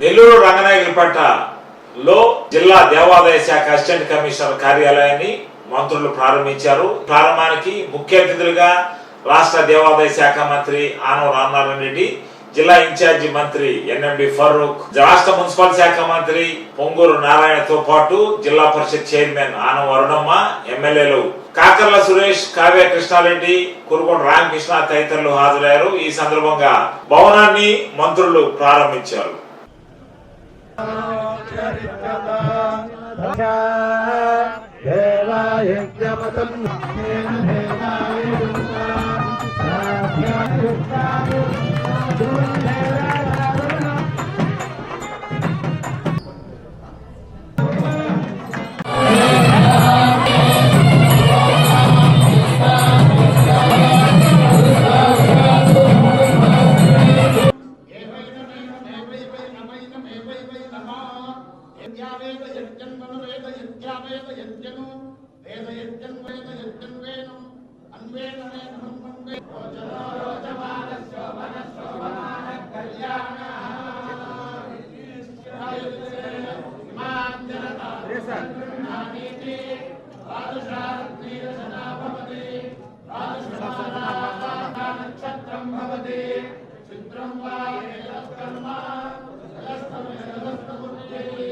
నెల్లూరు రంగనాయకులపేటలో జిల్లా దేవాదాయ శాఖ అసిస్టెంట్ కమిషనర్ కార్యాలయాన్ని మంత్రులు ప్రారంభించారు. ప్రారంభానికి ముఖ్య అతిథులుగా రాష్ట్ర దేవాదాయ శాఖ మంత్రి ఆనవ రామనారాయణ రెడ్డి జిల్లా ఇన్ఛార్జి మంత్రి ఎన్ఎండి ఫరూక్ రాష్ట్ర మున్సిపల్ శాఖ మంత్రి పొంగూరు నారాయణతో పాటు జిల్లా పరిషత్ చైర్మన్ ఆనవ అరుణమ్మ ఎమ్మెల్యేలు కాకర్ల సురేష్ కావ్య కృష్ణారెడ్డి కురుగొండ రామకృష్ణ తదితరులు హాజరయ్యారు. ఈ సందర్భంగా భవనాన్ని మంత్రులు ప్రారంభించారు. ఓ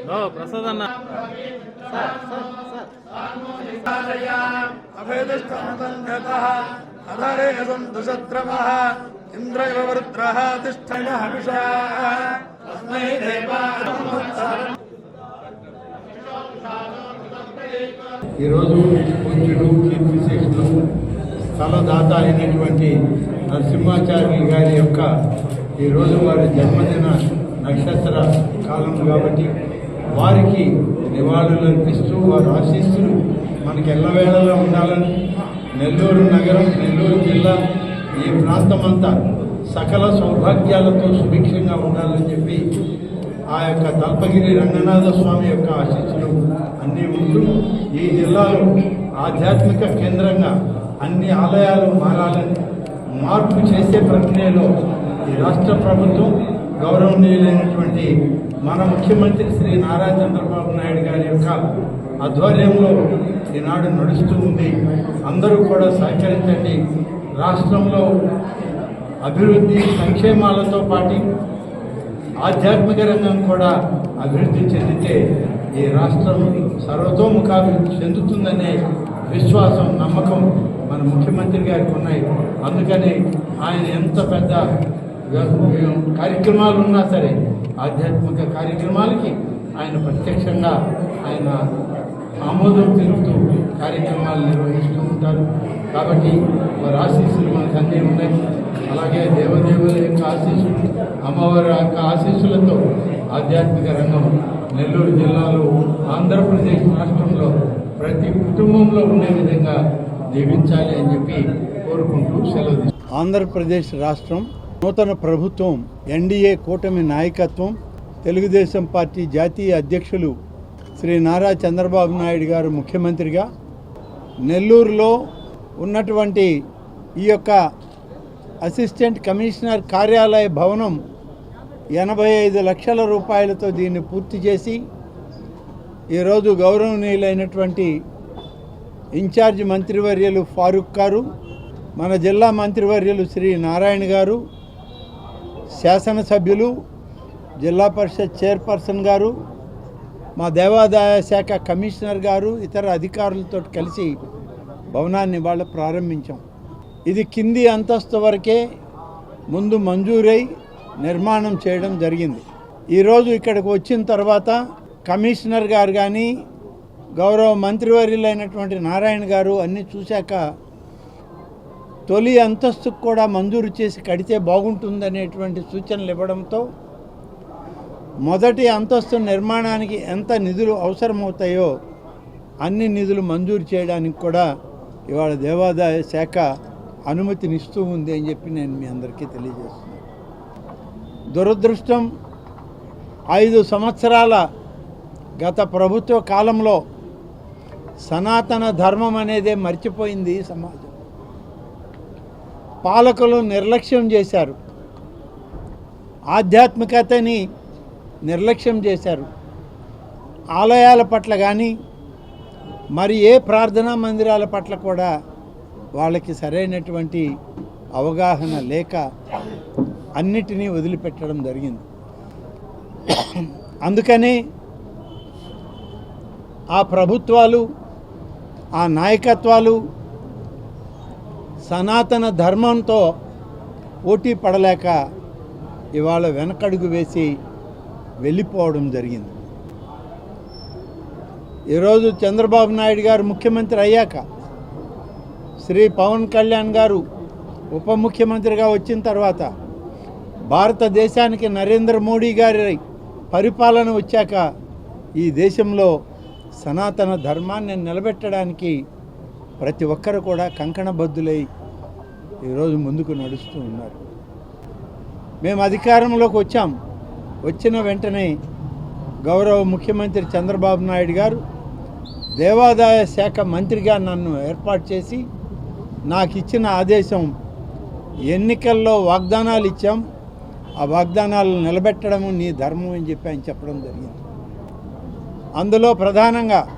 ప్రసాద్ అన్న. అధరే సంతు శత్రవः ఇంద్ర ఇవ వృత్రः తిష్టయ హవిషా. తస్మై దేవాయ ఈరోజు పూజ్యుడు కీర్తిశేషులు స్థలదాత అయినటువంటి నరసింహాచార్యులు గారి యొక్క ఈరోజు వారి జన్మదిన నక్షత్ర కాలం కాబట్టి వారికి నివాళులు అర్పిస్తూ వారి ఆశీస్సులు మనకి ఎల్లవేళలా ఉండాలని నెల్లూరు నగరం నెల్లూరు జిల్లా ఈ ప్రాంతమంతా సకల సౌభాగ్యాలతో సుభిక్షంగా ఉండాలని చెప్పి ఆ యొక్క తల్పగిరి రంగనాథ స్వామి యొక్క ఆశీస్సులు అన్నీ ఉంటూ ఈ జిల్లాలో ఆధ్యాత్మిక కేంద్రంగా అన్ని ఆలయాలు మారాలని మార్పు చేసే ప్రక్రియలో ఈ రాష్ట్ర ప్రభుత్వం గౌరవనీయులైనటువంటి మన ముఖ్యమంత్రి శ్రీ నారా చంద్రబాబు నాయుడు గారి యొక్క ఆధ్వర్యంలో ఈనాడు నడుస్తూ ఉంది. అందరూ కూడా సహకరించండి. రాష్ట్రంలో అభివృద్ధి సంక్షేమాలతో పాటు ఆధ్యాత్మిక రంగం కూడా అభివృద్ధి చెందితే ఈ రాష్ట్రం సర్వతోముఖాభివృద్ధి చెందుతుందనే విశ్వాసం నమ్మకం మన ముఖ్యమంత్రి గారికి ఉన్నాయి. అందుకని ఆయన ఎంత పెద్ద కార్యక్రమాలు ఉన్నా సరే ఆధ్యాత్మిక కార్యక్రమాలకి ఆయన ప్రత్యక్షంగా ఆయన ఆమోదం తెలుపుతూ కార్యక్రమాలు నిర్వహిస్తూ ఉంటారు. కాబట్టి వారి ఆశీస్సులు మనకు అన్నీ ఉన్నాయి. అలాగే దేవదేవుల యొక్క ఆశీస్సులు అమ్మవారి యొక్క ఆశీస్సులతో ఆధ్యాత్మిక రంగం నెల్లూరు జిల్లాలో ఆంధ్రప్రదేశ్ రాష్ట్రంలో ప్రతి కుటుంబంలో ఉండే విధంగా జీవించాలి అని చెప్పి కోరుకుంటూ సెలవు ఆంధ్రప్రదేశ్ రాష్ట్రం నూతన ప్రభుత్వం ఎన్డీఏ కూటమి నాయకత్వం తెలుగుదేశం పార్టీ జాతీయ అధ్యక్షులు శ్రీ నారా చంద్రబాబు నాయుడు గారు ముఖ్యమంత్రిగా నెల్లూరులో ఉన్నటువంటి ఈ యొక్క అసిస్టెంట్ కమిషనర్ కార్యాలయ భవనం ఎనభై ఐదు లక్షల రూపాయలతో దీన్ని పూర్తి చేసి ఈరోజు గౌరవనీయులైనటువంటి ఇన్ఛార్జ్ మంత్రివర్యులు ఫారూక్ గారు మన జిల్లా మంత్రివర్యులు శ్రీ నారాయణ గారు శాసనసభ్యులు జిల్లా పరిషత్ చైర్పర్సన్ గారు మా దేవాదాయ శాఖ కమిషనర్ గారు ఇతర అధికారులతో కలిసి భవనాన్ని వాళ్ళు ప్రారంభించాం. ఇది కింది అంతస్తు వరకే ముందు మంజూరై నిర్మాణం చేయడం జరిగింది. ఈరోజు ఇక్కడికి వచ్చిన తర్వాత కమిషనర్ గారు కానీ గౌరవ మంత్రివర్యులైనటువంటి నారాయణ గారు అన్నీ చూశాక తొలి అంతస్తుకు కూడా మంజూరు చేసి కడితే బాగుంటుందనేటువంటి సూచనలు ఇవ్వడంతో మొదటి అంతస్తు నిర్మాణానికి ఎంత నిధులు అవసరమవుతాయో అన్ని నిధులు మంజూరు చేయడానికి కూడా ఇవాళ దేవాదాయ శాఖ అనుమతినిస్తూ ఉంది అని చెప్పి నేను మీ అందరికీ తెలియజేస్తున్నాను. దురదృష్టం ఐదు సంవత్సరాల గత ప్రభుత్వ కాలంలో సనాతన ధర్మం అనేదే మర్చిపోయింది సమాజం. పాలకులు నిర్లక్ష్యం చేశారు. ఆధ్యాత్మికతని నిర్లక్ష్యం చేశారు. ఆలయాల పట్ల కానీ మరి ఏ ప్రార్థనా మందిరాల పట్ల కూడా వాళ్ళకి సరైనటువంటి అవగాహన లేక అన్నిటినీ వదిలిపెట్టడం జరిగింది. అందుకని ఆ ప్రభుత్వాలు ఆ నాయకత్వాలు సనాతన ధర్మంతో పోటీ పడలేక ఇవాళ వెనకడుగు వేసి వెళ్ళిపోవడం జరిగింది. ఈరోజు చంద్రబాబు నాయుడు గారు ముఖ్యమంత్రి అయ్యాక శ్రీ పవన్ కళ్యాణ్ గారు ఉప ముఖ్యమంత్రిగా వచ్చిన తర్వాత భారతదేశానికి నరేంద్ర మోడీ గారి పరిపాలన వచ్చాక ఈ దేశంలో సనాతన ధర్మాన్ని నిలబెట్టడానికి ప్రతి ఒక్కరు కూడా కంకణబద్ధులై ఈరోజు ముందుకు నడుస్తూ ఉన్నారు. మేము అధికారంలోకి వచ్చాం. వచ్చిన వెంటనే గౌరవ ముఖ్యమంత్రి చంద్రబాబు నాయుడు గారు దేవాదాయ శాఖ మంత్రిగా నన్ను ఏర్పాటు చేసి నాకు ఇచ్చిన ఆదేశం ఎన్నికల్లో వాగ్దానాలు ఇచ్చాం. ఆ వాగ్దానాలు నిలబెట్టడము నీ ధర్మం అని చెప్పి ఆయన చెప్పడం జరిగింది. అందులో ప్రధానంగా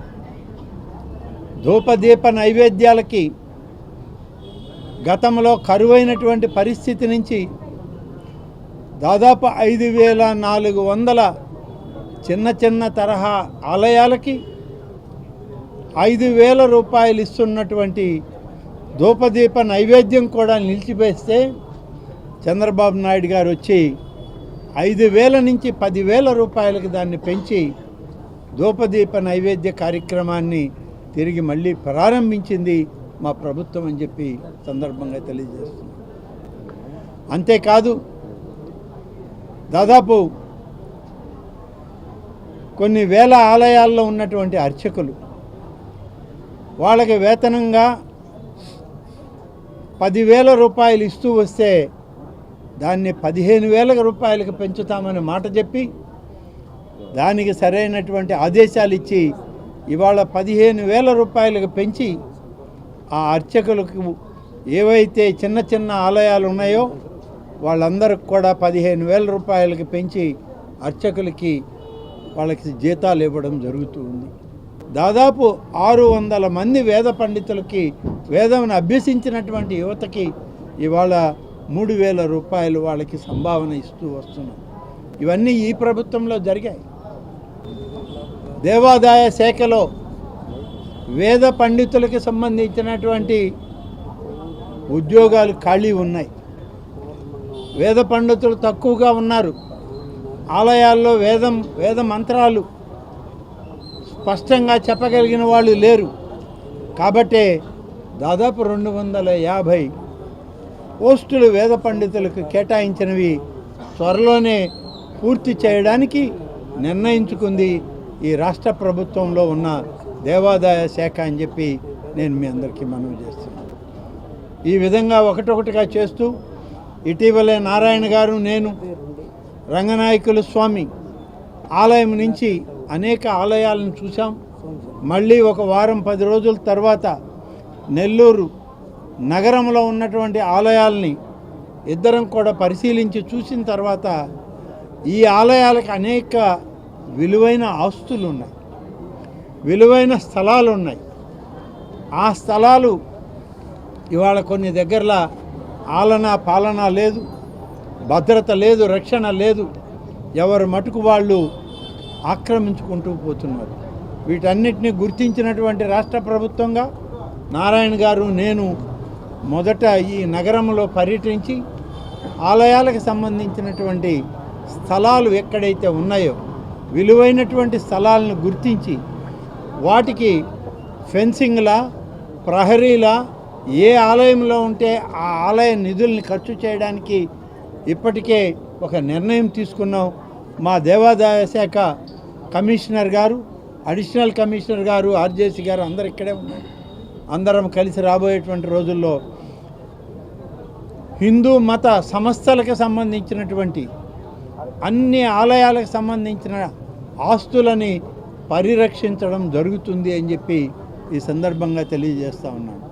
ధూపదీప నైవేద్యాలకి గతంలో కరువైనటువంటి పరిస్థితి నుంచి దాదాపు ఐదు వేల నాలుగు వందల చిన్న చిన్న తరహా ఆలయాలకి ఐదు వేల రూపాయలు ఇస్తున్నటువంటి ధూపదీప నైవేద్యం కూడా నిలిచిపేస్తే చంద్రబాబు నాయుడు గారు వచ్చి ఐదు వేల నుంచి పదివేల రూపాయలకి దాన్ని పెంచి ధూపదీప నైవేద్య కార్యక్రమాన్ని తిరిగి మళ్ళీ ప్రారంభించింది. మా ప్రభుత్వం అని చెప్పి సందర్భంగా తెలియజేస్తుంది అంతేకాదు దాదాపు కొన్ని వేల ఆలయాల్లో ఉన్నటువంటి అర్చకులు వాళ్ళకి వేతనంగా పదివేల రూపాయలు ఇస్తూ వస్తే దాన్ని పదిహేను వేల రూపాయలకు పెంచుతామని మాట చెప్పి దానికి సరైనటువంటి ఆదేశాలు ఇచ్చి ఇవాళ పదిహేను వేల రూపాయలకు పెంచి ఆ అర్చకులకు ఏవైతే చిన్న చిన్న ఆలయాలు ఉన్నాయో వాళ్ళందరికి కూడా పదిహేను వేల రూపాయలకి పెంచి అర్చకులకి వాళ్ళకి జీతాలు ఇవ్వడం జరుగుతూ ఉంది. దాదాపు ఆరు వందల మంది వేద పండితులకి వేదమును అభ్యసించినటువంటి యువతకి ఇవాళ మూడు వేల రూపాయలు వాళ్ళకి సంభావన ఇస్తూ వస్తున్నాం. ఇవన్నీ ఈ ప్రభుత్వంలో జరిగాయి. దేవాదాయ శాఖలో వేద పండితులకి సంబంధించినటువంటి ఉద్యోగాలు ఖాళీ ఉన్నాయి. వేద పండితులు తక్కువగా ఉన్నారు. ఆలయాల్లో వేదం వేద మంత్రాలు స్పష్టంగా చెప్పగలిగిన వాళ్ళు లేరు. కాబట్టే దాదాపు రెండు వందల యాభై పోస్టులు వేద పండితులకు కేటాయించినవి త్వరలోనే పూర్తి చేయడానికి నిర్ణయించుకుంది ఈ రాష్ట్ర ప్రభుత్వంలో ఉన్న దేవాదాయ శాఖ అని చెప్పి నేను మీ అందరికీ మనవి చేస్తున్నాను. ఈ విధంగా ఒకటొకటిగా చేస్తూ ఇటీవలే నారాయణ గారు నేను రంగనాయకుల స్వామి ఆలయం నుంచి అనేక ఆలయాలను చూసాం మళ్ళీ ఒక వారం పది రోజుల తర్వాత నెల్లూరు నగరంలో ఉన్నటువంటి ఆలయాల్ని ఇద్దరం కూడా పరిశీలించి చూసిన తర్వాత ఈ ఆలయాలకు అనేక విలువైన ఆస్తులు ఉన్నాయి విలువైన స్థలాలు ఉన్నాయి. ఆ స్థలాలు ఇవాళ కొన్ని దగ్గరలో ఆలన పాలన లేదు భద్రత లేదు రక్షణ లేదు. ఎవరు మటుకు వాళ్ళు ఆక్రమించుకుంటూ పోతున్నారు. వీటన్నిటిని గుర్తించినటువంటి రాష్ట్ర ప్రభుత్వంగా నారాయణ గారు నేను మొదట ఈ నగరంలో పర్యటించి ఆలయాలకు సంబంధించినటువంటి స్థలాలు ఎక్కడైతే ఉన్నాయో విలువైనటువంటి స్థలాలను గుర్తించి వాటికి ఫెన్సింగ్లా ప్రహరీలా ఏ ఆలయంలో ఉంటే ఆ ఆలయ నిధుల్ని ఖర్చు చేయడానికి ఇప్పటికే ఒక నిర్ణయం తీసుకున్నాం. మా దేవాదాయ శాఖ కమిషనర్ గారు అడిషనల్ కమిషనర్ గారు ఆర్జేసీ గారు అందరు ఇక్కడే ఉన్నారు. అందరం కలిసి రాబోయేటువంటి రోజుల్లో హిందూ మత సంస్థలకు సంబంధించినటువంటి అన్ని ఆలయాలకు సంబంధించిన ఆస్తులని పరిరక్షించడం జరుగుతుంది అని చెప్పి ఈ సందర్భంగా తెలియజేస్తా ఉన్నాను.